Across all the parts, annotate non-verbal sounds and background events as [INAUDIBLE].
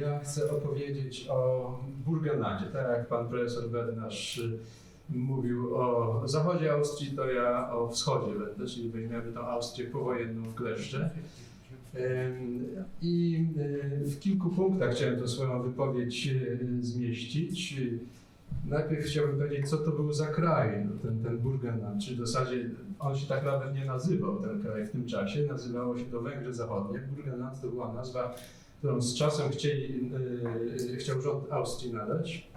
Ja chcę opowiedzieć o Burgenlandzie. Tak jak pan profesor Bernasz y, mówił o zachodzie Austrii, to ja o wschodzie będę, czyli weźmiemy tą Austrię powojenną w kleszcze. I y, w kilku punktach chciałem tę swoją wypowiedź y, zmieścić. Najpierw chciałbym powiedzieć, co to był za kraj, no, ten, ten Burgenland, czy w zasadzie on się tak nawet nie nazywał, ten kraj w tym czasie, nazywało się to Węgry Zachodnie. Burgenland to była nazwa, którą z czasem chcieli, y, chciał rząd Austrii nadać.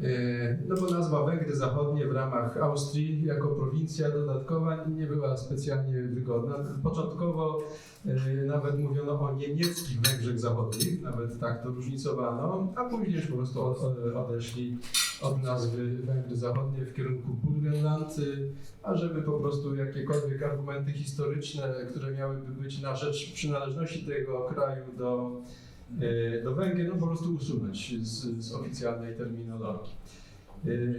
Y, No bo nazwa Węgry Zachodnie w ramach Austrii jako prowincja dodatkowa nie była specjalnie wygodna. Początkowo y, nawet mówiono o niemieckich Węgrzech Zachodnich, nawet tak to różnicowano, a później już po prostu od- od- odeszli od nazwy Węgry Zachodnie w kierunku Burgenland, a żeby po prostu jakiekolwiek argumenty historyczne, które miałyby być na rzecz przynależności tego kraju do e, do Węgier, no po prostu usunąć z, z oficjalnej terminologii.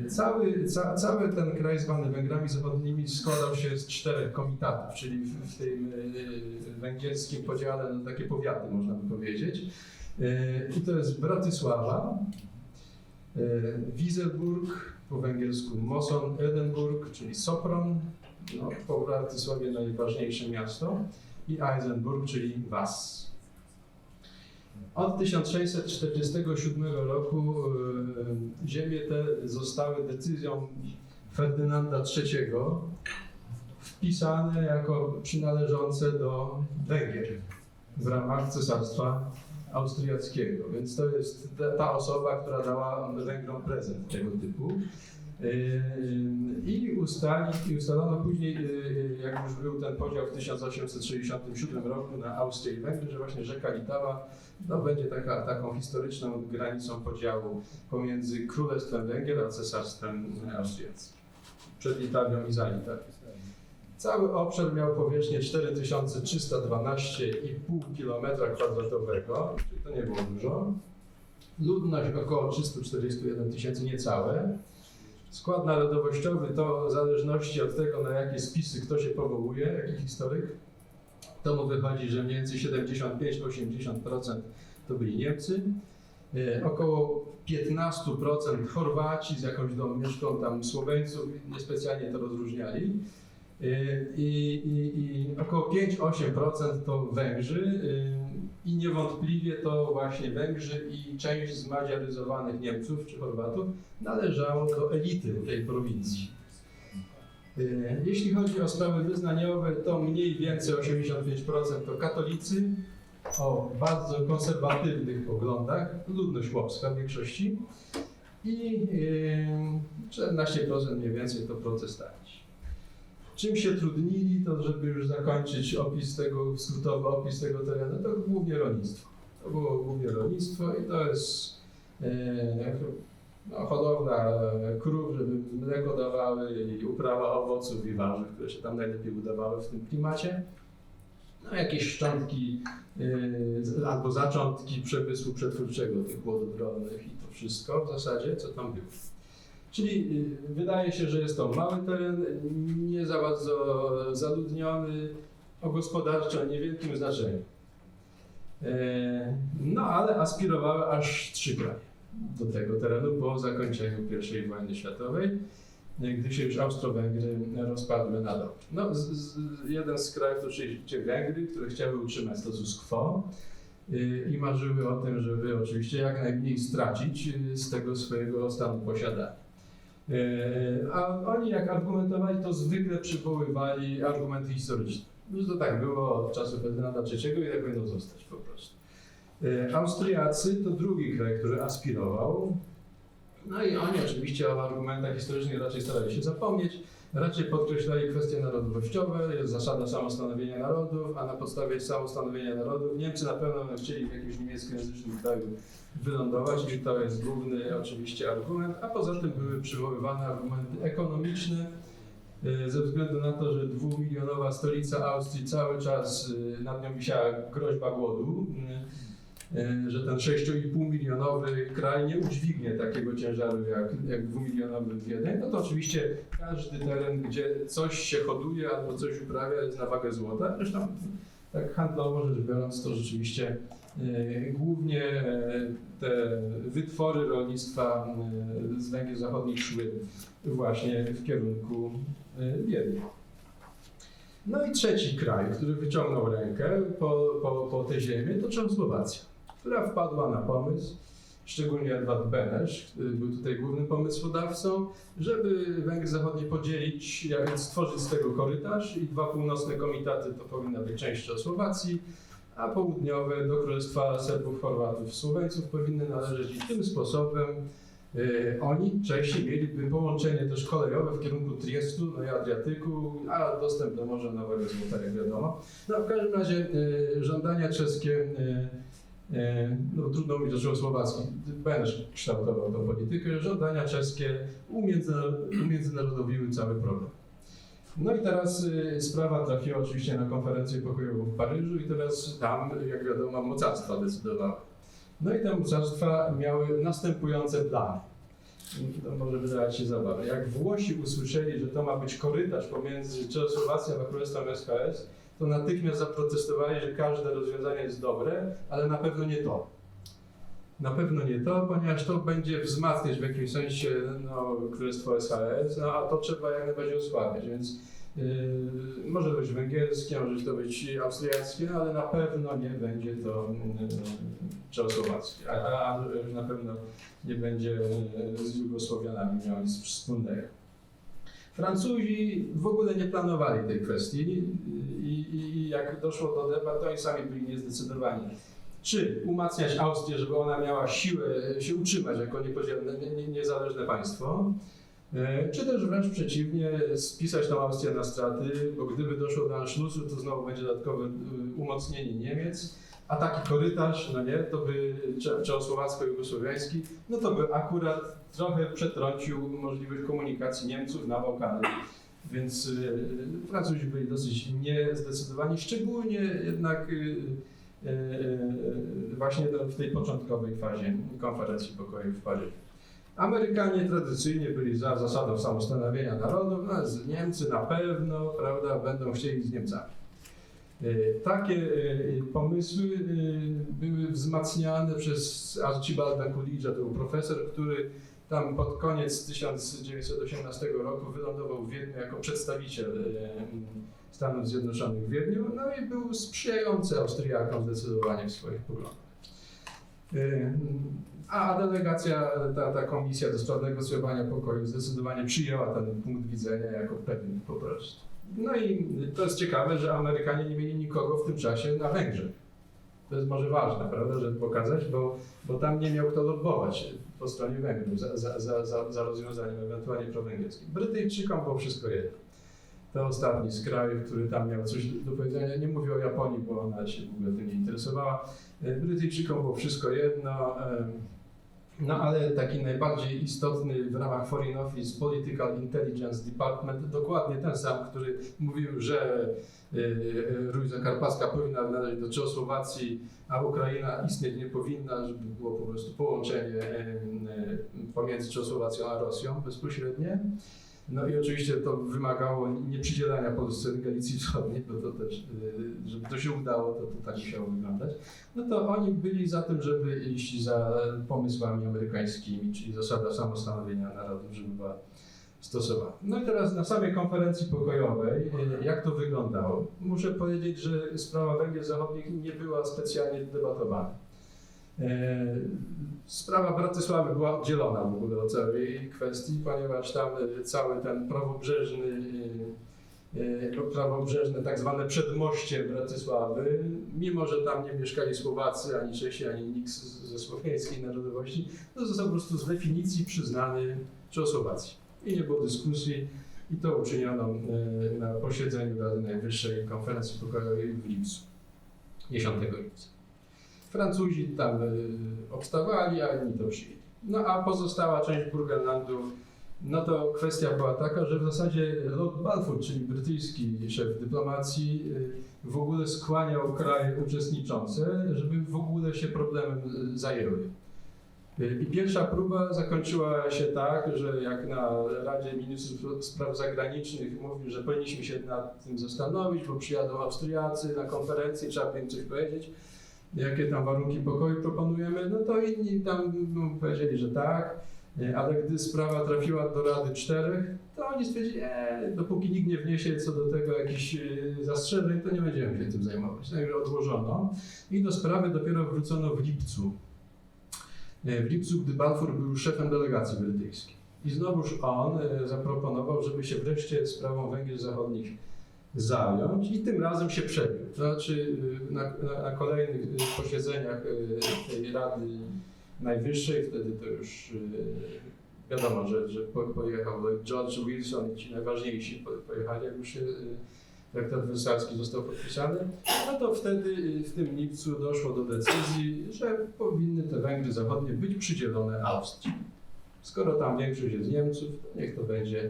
E, Cały, ca, cały ten kraj zwany Węgrami Zachodnimi składał się z czterech komitatów, czyli w, w tym e, węgierskim podziale na takie powiaty, można by powiedzieć. I to jest Bratysława, Wieselburg, po węgiersku Moson, Edynburg, czyli Sopron, no, po Bratysławie najważniejsze miasto, i Eisenburg, czyli Was. Od 1647 roku e, ziemie te zostały decyzją Ferdynanda III wpisane jako przynależące do Węgier w ramach Cesarstwa Austriackiego. Więc to jest ta- osoba, która dała Węgrom prezent tego typu. Yy, I, ustali, I ustalono później, yy, jak już był ten podział w 1867 roku na Austrię i Węgry, że właśnie rzeka Litawa no, będzie taka, taką historyczną granicą podziału pomiędzy Królestwem Węgier a Cesarstwem Austriackim. Przed Italią i za Italią. Cały obszar miał powierzchnię 4312,5 km2, czyli to nie było dużo. Ludność około 341 tysięcy, niecałe. Skład narodowościowy to w zależności od tego, na jakie spisy kto się powołuje, jaki historyk, to mu wychodzi, że mniej więcej 75-80% to byli Niemcy. E, Około 15% Chorwaci z jakąś domieszką tam Słoweńców, niespecjalnie to rozróżniali. E, I, i, i około 5-8% to Węgrzy e, i niewątpliwie to właśnie Węgrzy i część zmadziaryzowanych Niemców czy Chorwatów należało do elity tej prowincji. E, Jeśli chodzi o sprawy wyznaniowe, to mniej więcej 85% to katolicy o bardzo konserwatywnych poglądach, ludność chłopska w większości i e, 14% mniej więcej to protestanci. Czym się trudnili, to żeby już zakończyć opis tego, skrótowy opis tego terenu, to głównie rolnictwo. To było głównie rolnictwo i to jest e, no, hodowla krów, żeby mleko dawały i uprawa owoców i warzyw, które się tam najlepiej udawały w tym klimacie. No, jakieś szczątki y, albo zaczątki przemysłu przetwórczego tych płodów rolnych i to wszystko w zasadzie, co tam było. Czyli y, wydaje się, że jest to mały teren, nie za bardzo zaludniony, o gospodarczo niewielkim znaczeniu. E, No ale aspirowały aż trzy kraje do tego terenu po zakończeniu I wojny światowej, e, gdy się już Austro-Węgry rozpadły na dobrze. No, z, z, jeden z krajów to oczywiście Węgry, które chciały utrzymać status quo y, i marzyły o tym, żeby oczywiście jak najmniej stracić y, z tego swojego stanu posiadania. Y, A oni jak argumentowali, to zwykle przywoływali argumenty historyczne. Że to tak było od czasów Ferdynanda III i tak powinno zostać po prostu. E, Austriacy to drugi kraj, który aspirował. No i oni oczywiście o argumentach historycznych raczej starali się zapomnieć. Raczej podkreślali kwestie narodowościowe, jest zasada samostanowienia narodów, a na podstawie samostanowienia narodów Niemcy na pewno chcieli w jakimś niemieckojęzycznym kraju wylądować i to jest główny oczywiście argument, a poza tym były przywoływane argumenty ekonomiczne, e, ze względu na to, że dwumilionowa stolica Austrii cały czas e, nad nią wisiała groźba głodu, e, że ten 6,5 milionowy kraj nie udźwignie takiego ciężaru jak, jak 2 milionowy Wiedeń, no to oczywiście każdy teren, gdzie coś się hoduje albo coś uprawia jest na wagę złota. Zresztą tak handlowo rzecz biorąc to rzeczywiście e, głównie e, te wytwory rolnictwa e, z Węgier Zachodnich szły właśnie w kierunku e, Wiednia. No i trzeci kraj, który wyciągnął rękę po, po, po tę ziemię, to Czechosłowacja, która wpadła na pomysł, szczególnie Edward Benesz, który był tutaj głównym pomysłodawcą, żeby Węgry Zachodnie podzielić, a więc stworzyć z tego korytarz i dwa północne komitaty to powinna być część Czechosłowacji, a południowe do Królestwa Serbów, Chorwatów, Słoweńców powinny należeć i tym sposobem e, oni, Czesi, mieliby połączenie też kolejowe w kierunku Triestu, no i Adriatyku, a dostęp do Morza Nowego Złota, jak wiadomo. No w każdym razie e, żądania czeskie, e, no trudno mówić o czechosłowackim, Benesz kształtował tę politykę, żądania czeskie umiędzyna- umiędzynarodowiły cały problem. No i teraz y, sprawa trafiła oczywiście na konferencję pokojową w Paryżu i teraz tam, jak wiadomo, mocarstwa decydowały. No i te mocarstwa miały następujące plany. To może wydawać się zabawne. Jak Włosi usłyszeli, że to ma być korytarz pomiędzy Czechosłowacją a Królestwem SHS, to natychmiast zaprotestowali, że każde rozwiązanie jest dobre, ale na pewno nie to. Na pewno nie to, ponieważ to będzie wzmacniać w jakimś sensie no, Królestwo SHS, no a to trzeba jak najbardziej osłabiać, więc yy, może to być węgierskie, może to być austriackie, ale na pewno nie będzie to yy, czechosłowackie, a, a, a na pewno nie będzie yy, z Jugosłowianami miał nic wspólnego. Francuzi w ogóle nie planowali tej kwestii i, i, i jak doszło do debat, to oni sami byli niezdecydowani. Czy umacniać Austrię, żeby ona miała siłę się utrzymać jako niepodzielne, nie, nie, niezależne państwo, e, czy też wręcz przeciwnie, spisać tą Austrię na straty, bo gdyby doszło do Anschlussu, to znowu będzie dodatkowe e, umocnienie Niemiec, a taki korytarz, no nie, to by cze- czechosłowacko-jugosłowiański, no to by akurat trochę przetrącił możliwość komunikacji Niemców na Bałkany. Więc e, Francuzi byli dosyć niezdecydowani, szczególnie jednak e, e, właśnie w tej początkowej fazie konferencji pokoju w Paryżu. Amerykanie tradycyjnie byli za zasadą samostanowienia narodów, no, Niemcy na pewno, prawda, będą chcieli z Niemcami. E, Takie e, pomysły e, były wzmacniane przez Archibalda Coolidge'a, to był profesor, który tam pod koniec 1918 roku wylądował w Wiedniu jako przedstawiciel Stanów Zjednoczonych w Wiedniu, no i był sprzyjający Austriakom zdecydowanie w swoich poglądach. A delegacja, ta, ta komisja do spraw negocjowania pokoju zdecydowanie przyjęła ten punkt widzenia jako pewien po prostu. No i to jest ciekawe, że Amerykanie nie mieli nikogo w tym czasie na Węgrzech. To jest może ważne, prawda, żeby pokazać, bo, bo tam nie miał kto lobbować po stronie Węgrów za, za, za, za, za rozwiązaniem ewentualnie prowęgierskim. Brytyjczykom było wszystko jedno. To ostatni z krajów, który tam miał coś do powiedzenia. Nie mówię o Japonii, bo ona się w ogóle tym nie interesowała. E, Brytyjczykom było wszystko jedno. No ale taki najbardziej istotny w ramach Foreign Office Political Intelligence Department, dokładnie ten sam, który mówił, że y, y, Ruj Zakarpacka powinna należeć do Czechosłowacji, a Ukraina istnieć nie powinna, żeby było po prostu połączenie y, pomiędzy Czechosłowacją a Rosją bezpośrednie. No i oczywiście to wymagało nieprzydzielania Polsce Galicji Wschodniej, bo to też, y, żeby to się udało, to, to tak musiało wyglądać. No to oni byli za tym, żeby iść za pomysłami amerykańskimi, czyli zasada samostanowienia narodów, żeby była stosowana. No i teraz na samej konferencji pokojowej, jak to wyglądało? Muszę powiedzieć, że sprawa Węgier Zachodnich nie była specjalnie debatowana. E, Sprawa Bratysławy była oddzielona w ogóle od całej kwestii, ponieważ tam e, cały ten prawobrzeżny, e, prawobrzeżne tak zwane przedmoście Bratysławy, mimo że tam nie mieszkali Słowacy, ani Czesi, ani nikt ze słowiańskiej narodowości, to został po prostu z definicji przyznany Czechosłowacji. I nie było dyskusji i to uczyniono na posiedzeniu Rady Najwyższej Konferencji Pokojowej w lipcu, 10 lipca. Francuzi tam y, obstawali, a inni to przyjęli. No a pozostała część Burgenlandu, no to kwestia była taka, że w zasadzie Lord Balfour, czyli brytyjski szef dyplomacji, y, w ogóle skłaniał kraje uczestniczące, żeby w ogóle się problemem y, zajęły. I pierwsza próba zakończyła się tak, że jak na Radzie Ministrów Spraw Zagranicznych mówił, że powinniśmy się nad tym zastanowić, bo przyjadą Austriacy na konferencję, trzeba by im coś powiedzieć, jakie tam warunki pokoju proponujemy, no to inni tam no, powiedzieli, że tak, e, ale gdy sprawa trafiła do Rady Czterech, to oni stwierdzili, e, dopóki nikt nie wniesie co do tego jakichś e, zastrzeżeń, to nie będziemy się tym zajmować. Także odłożono i do sprawy dopiero wrócono w lipcu. E, W lipcu, gdy Balfour był szefem delegacji brytyjskiej. I znowuż on zaproponował, żeby się wreszcie sprawą Węgier Zachodnich zająć i tym razem się przebił. Znaczy y, na, na, na kolejnych y, posiedzeniach y, tej Rady Najwyższej, wtedy to już wiadomo, że, że po- pojechał George Wilson i ci najważniejsi po- pojechali, jak już się traktat wersalski został podpisany, no to wtedy w tym lipcu doszło do decyzji, że powinny te Węgry Zachodnie być przydzielone Austrii. Skoro tam większość jest Niemców, to niech to będzie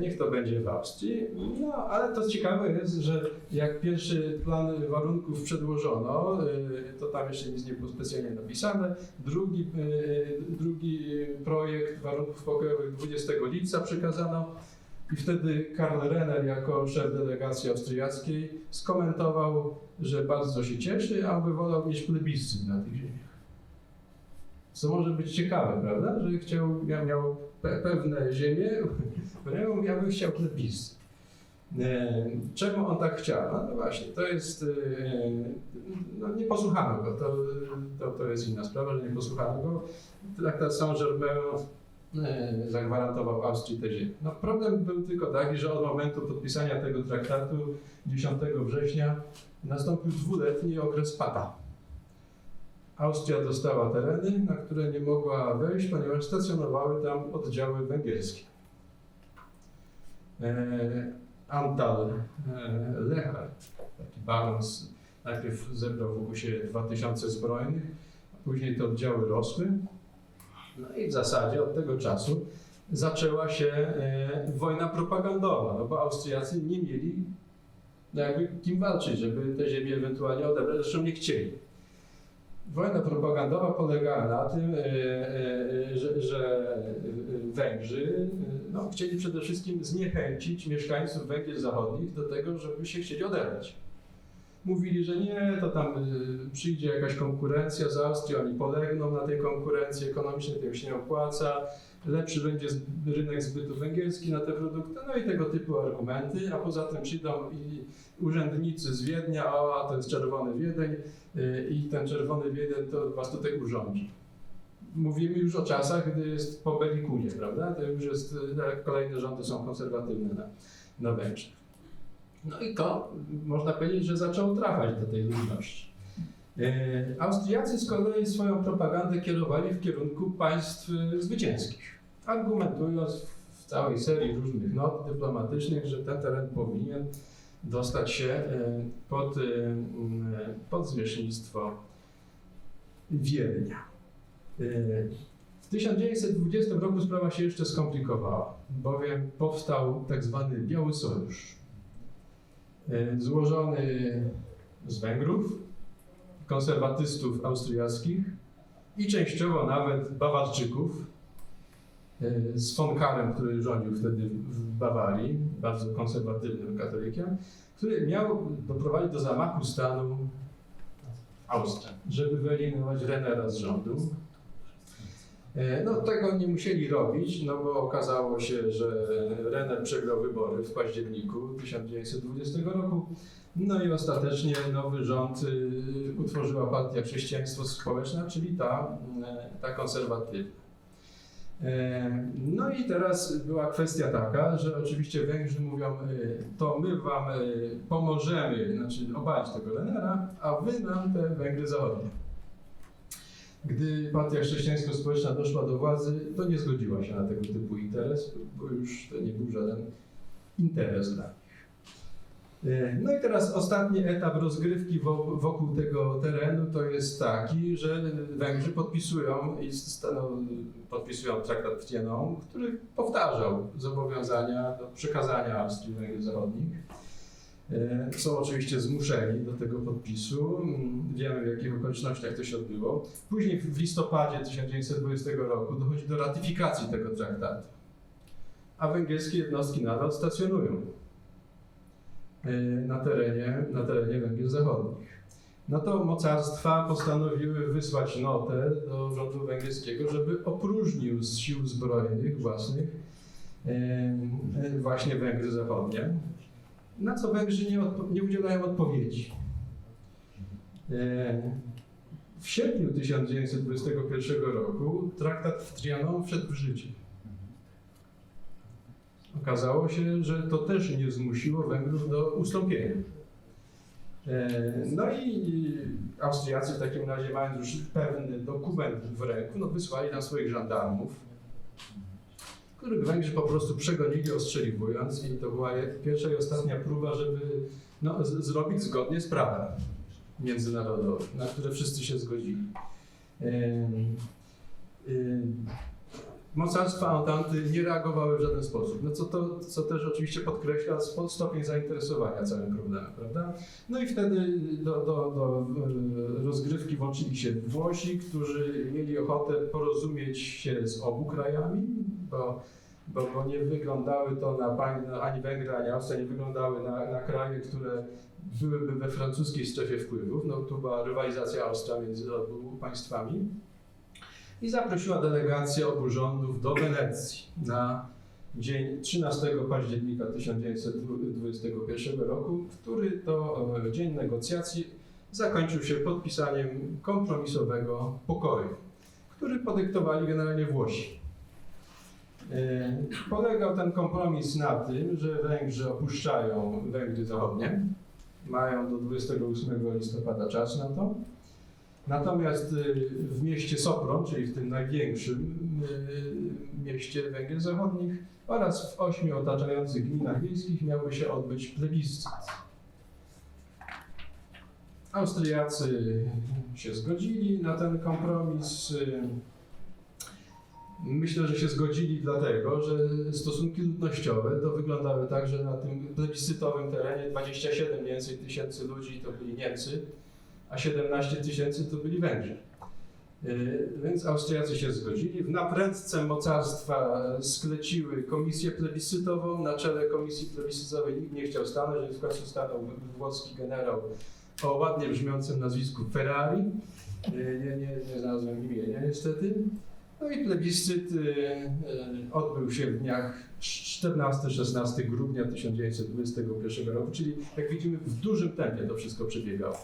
Niech to będzie w Austrii. No, ale to ciekawe jest, że jak pierwszy plan warunków przedłożono, e, to tam jeszcze nic nie było specjalnie napisane. Drugi, e, drugi projekt warunków pokojowych 20 lipca przekazano i wtedy Karl Renner jako szef delegacji austriackiej skomentował, że bardzo się cieszy, a by wolał mieć plebiscyt na tych ziemiach. Co może być ciekawe, prawda? Że chciał, miał, miał pe- pewne ziemie, [LAUGHS] Reum ja bym chciał plebiscyt. E, Czemu on tak chciał? No, no właśnie, to jest. e, No nie posłuchano go, to, to, to jest inna sprawa, że nie posłuchano go. Traktat Saint-Germain e, zagwarantował Austrii te ziemię. No problem był tylko taki, że od momentu podpisania tego traktatu 10 września nastąpił dwuletni okres pata. Austria dostała tereny, na które nie mogła wejść, ponieważ stacjonowały tam oddziały węgierskie. E, Antal e, Lechar, taki balans, najpierw zebrał wokół siebie 2000 zbrojnych, a później te oddziały rosły. No i w zasadzie od tego czasu zaczęła się e, wojna propagandowa, no bo Austriacy nie mieli no jakby kim walczyć, żeby te ziemie ewentualnie odebrać, zresztą nie chcieli. Wojna propagandowa polegała na tym, e, e, że, że Węgrzy e, no, chcieli przede wszystkim zniechęcić mieszkańców Węgier Zachodnich do tego, żeby się chcieli odebrać. Mówili, że nie, to tam y, przyjdzie jakaś konkurencja z Austrii, oni polegną na tej konkurencji ekonomicznej, to im się nie opłaca, lepszy będzie rynek zbytu węgierski na te produkty, no i tego typu argumenty, a poza tym przyjdą i urzędnicy z Wiednia, a to jest czerwony Wiedeń y, i ten czerwony Wiedeń to was tutaj urządzi. Mówimy już o czasach, gdy jest po Belikunie, prawda? To już jest, y, kolejne rządy są konserwatywne na, na Węgrzech. No i to można powiedzieć, że zaczęło trafiać do tej ludności. E, Austriacy z kolei swoją propagandę kierowali w kierunku państw e, zwycięskich, argumentując w całej serii różnych not dyplomatycznych, że ten teren powinien dostać się e, pod, pod zwierzchnictwo Wiednia. W 1920 roku sprawa się jeszcze skomplikowała, bowiem powstał tak zwany Biały Sojusz, złożony z Węgrów, konserwatystów austriackich i częściowo nawet Bawarczyków, e, z von Karem, który rządził wtedy w Bawarii, bardzo konserwatywnym katolikiem, który miał doprowadzić do zamachu stanu w Austrii, żeby wyeliminować Renera z rządu. E, No tego nie musieli robić, no bo okazało się, że Renner przegrał wybory w październiku 1920 roku. No i ostatecznie nowy rząd y, utworzyła Partia Chrześcijaństwo Społeczne, czyli ta, y, ta konserwatywna. E, No i teraz była kwestia taka, że oczywiście Węgrzy mówią, y, to my wam pomożemy, znaczy obalić tego Renera, a wy nam te Węgry zachodnie. Gdy Partia Chrześcijańsko-Społeczna doszła do władzy, to nie zgodziła się na tego typu interes, bo już to nie był żaden interes dla nich. E, No i teraz ostatni etap rozgrywki wo- wokół tego terenu to jest taki, że Węgrzy podpisują i staną, podpisują traktat w Tieną, który powtarzał zobowiązania do przekazania Austrii Węgier Zachodnich. E, Są oczywiście zmuszeni do tego podpisu. Wiemy w jakich okolicznościach to się odbyło. Później w listopadzie 1920 roku dochodzi do ratyfikacji tego traktatu. A węgierskie jednostki nadal stacjonują e, na terenie, na terenie Węgier Zachodnich. no to mocarstwa postanowiły wysłać notę do rządu węgierskiego, żeby opróżnił z sił zbrojnych własnych e, właśnie Węgry Zachodnie, na co Węgrzy nie, nie udzielają odpowiedzi. E, W sierpniu 1921 roku traktat w Trianon wszedł w życie. Okazało się, że to też nie zmusiło Węgrów do ustąpienia. E, No i Austriacy w takim razie, mając już pewny dokument w ręku, no wysłali tam swoich żandarmów, których Węgrzy po prostu przegonili ostrzeliwując i to była pierwsza i ostatnia próba, żeby no, zrobić zgodnie z prawem międzynarodowym, na które wszyscy się zgodzili. Ym, ym, Mocarstwa Ententy nie reagowały w żaden sposób, no co, to, co też oczywiście podkreśla stopień zainteresowania całym problemem, prawda? No i wtedy do, do, do e, rozgrywki włączyli się Włosi, którzy mieli ochotę porozumieć się z obu krajami, bo, bo, bo nie wyglądały to na no, ani Węgry, ani Austria, nie wyglądały na, na kraje, które byłyby we francuskiej strefie wpływów. No tu była rywalizacja ostra między obu państwami. I zaprosiła delegację obu rządów do Wenecji na dzień 13 października 1921 roku, który to e, dzień negocjacji zakończył się podpisaniem kompromisowego pokoju, który podyktowali generalnie Włosi. E, Polegał ten kompromis na tym, że Węgrzy opuszczają Węgry Zachodnie, mają do 28 listopada czas na to. Natomiast y, w mieście Sopron, czyli w tym największym y, mieście Węgier Zachodnich oraz w ośmiu otaczających gminach wiejskich miałby się odbyć plebiscyt. Austriacy się zgodzili na ten kompromis. Myślę, że się zgodzili dlatego, że stosunki ludnościowe to wyglądały tak, że na tym plebiscytowym terenie 27 mniej więcej tysięcy ludzi to byli Niemcy, a 17 tysięcy to byli Węgrzy. Yy, Więc Austriacy się zgodzili. W naprędce mocarstwa skleciły komisję plebiscytową. Na czele komisji plebiscytowej nikt nie chciał stanąć, więc w końcu stanął włoski generał o ładnie brzmiącym nazwisku Ferrari. Yy, Nie, nie, nie znalazłem imienia niestety. No i plebiscyt yy, yy, odbył się w dniach 14-16 grudnia 1921 roku, czyli jak widzimy w dużym tempie to wszystko przebiegało.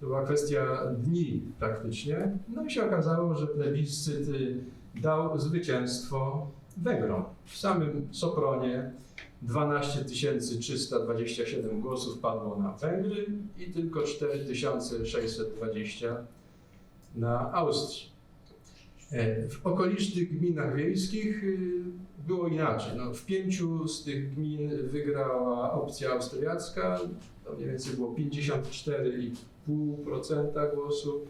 To była kwestia dni praktycznie. No i się okazało, że plebiscyt y, dał zwycięstwo Węgrom. W samym Sopronie 12 327 głosów padło na Węgry i tylko 4620 na Austrię. E, W okolicznych gminach wiejskich y, było inaczej. No, w pięciu z tych gmin wygrała opcja austriacka, to mniej więcej było 54,5% głosu,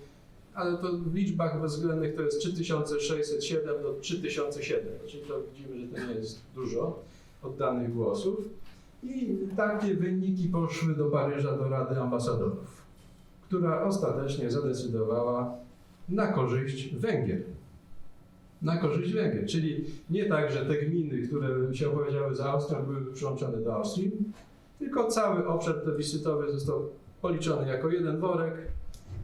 ale to w liczbach bezwzględnych to jest 3607 do 3007, czyli to widzimy, że to nie jest dużo oddanych głosów. I takie wyniki poszły do Paryża, do Rady Ambasadorów, która ostatecznie zadecydowała na korzyść Węgier. Na korzyść Węgier, czyli nie tak, że te gminy, które się opowiedziały za Austrią, były przyłączone do Austrii, tylko cały obszar plebiscytowy został policzony jako jeden worek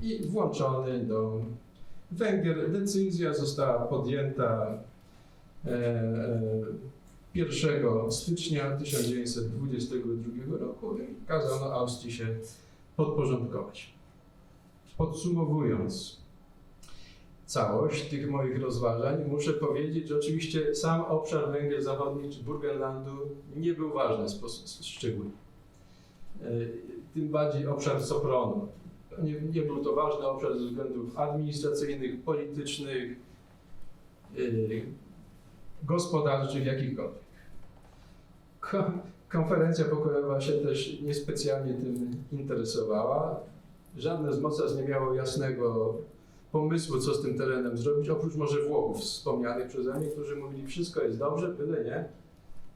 i włączony do Węgier. Decyzja została podjęta e, e, 1 stycznia 1922 roku i kazano Austrii się podporządkować. Podsumowując całość tych moich rozważań, muszę powiedzieć, że oczywiście sam obszar Węgier Zachodnich czy Burgenlandu nie był ważny w sposób szczególny. E, Tym bardziej obszar Sopronu. Nie, nie był to ważny obszar ze względów administracyjnych, politycznych, yy, gospodarczych, jakichkolwiek. Ko- Konferencja pokojowa się też niespecjalnie tym interesowała. Żadne z mocarstw nie miało jasnego pomysłu, co z tym terenem zrobić, oprócz może Włochów wspomnianych przeze mnie, którzy mówili, wszystko jest dobrze, byle nie,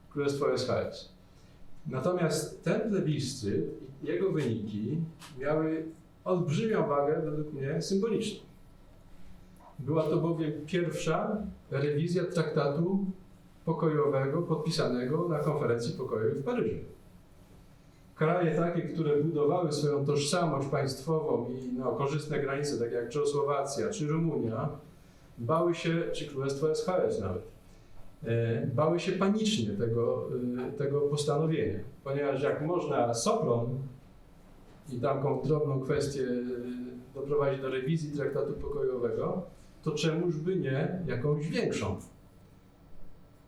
królestwo jest chaos. Natomiast ten plebiscyt i jego wyniki miały olbrzymią wagę, według mnie, symboliczną. Była to bowiem pierwsza rewizja traktatu pokojowego podpisanego na konferencji pokojowej w Paryżu. Kraje takie, które budowały swoją tożsamość państwową i no, korzystne granice, takie jak Czechosłowacja czy Rumunia, bały się, czy Królestwo SHS nawet, e, bały się panicznie tego, e, tego postanowienia, ponieważ jak można Sopron i taką drobną kwestię e, doprowadzić do rewizji traktatu pokojowego, to czemuż by nie jakąś większą?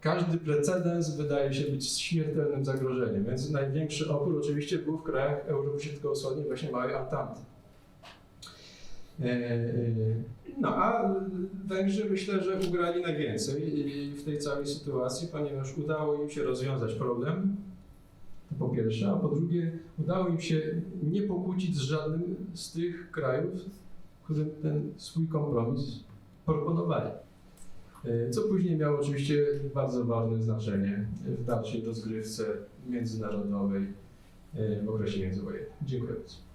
Każdy precedens wydaje się być śmiertelnym zagrożeniem, więc największy opór oczywiście był w krajach Europy Środkowo-Wschodniej, właśnie małej Antanty. E, No a Węgrzy myślę, że ugrali najwięcej w tej całej sytuacji, ponieważ udało im się rozwiązać problem, po pierwsze, a po drugie udało im się nie pokłócić z żadnym z tych krajów, którym ten swój kompromis proponowali. E, Co później miało oczywiście bardzo ważne znaczenie w dalszej rozgrywce międzynarodowej e, w okresie międzywojennym. Dziękuję bardzo.